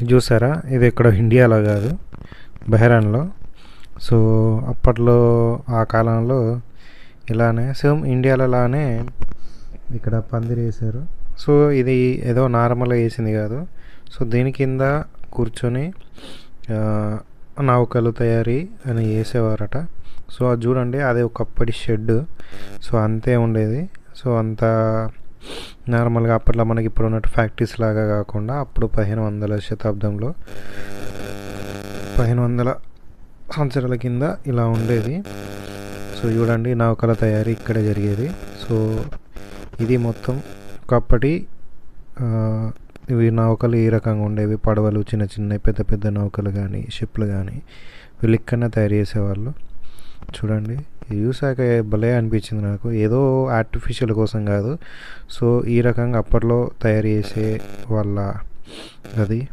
ఇది చూసారా? ఇది ఇక్కడ ఇండియాలో కాదు బెహ్రాన్లో. సో అప్పట్లో ఆ కాలంలో ఇలానే సేమ్ ఇండియాలో లానే ఇక్కడ పందిరి వేశారు. సో ఇది ఏదో నార్మల్గా వేసింది కాదు. సో దీని కింద కూర్చొని నౌకలు తయారీ అని వేసేవారట. సో అది చూడండి అది ఒకప్పటి షెడ్ సో అంతే ఉండేది. సో అంత నార్మల్గా అప్పట్లో మనకి ఇప్పుడు ఉన్నట్టు ఫ్యాక్టరీస్ లాగా కాకుండా అప్పుడు పదిహేను వందల శతాబ్దంలో పదిహేను వందల సంవత్సరాల కింద ఇలా ఉండేది. సో చూడండి నౌకల తయారీ ఇక్కడే జరిగేది. సో ఇది మొత్తం ఒకప్పటి ఇవి నౌకలు ఈ రకంగా ఉండేవి? పడవలు చిన్న చిన్న పెద్ద పెద్ద నౌకలు కానీ షిప్లు కానీ వీళ్ళు ఇక్కడనే తయారు చేసేవాళ్ళు. చూడండి ఇది చూసాక భలే అనిపించింది నాకు. ఏదో ఆర్టిఫిషియల్ కోసం కాదు. సో ఈ రకంగా అప్పట్లో తయారు చేసే వాళ్ళ అది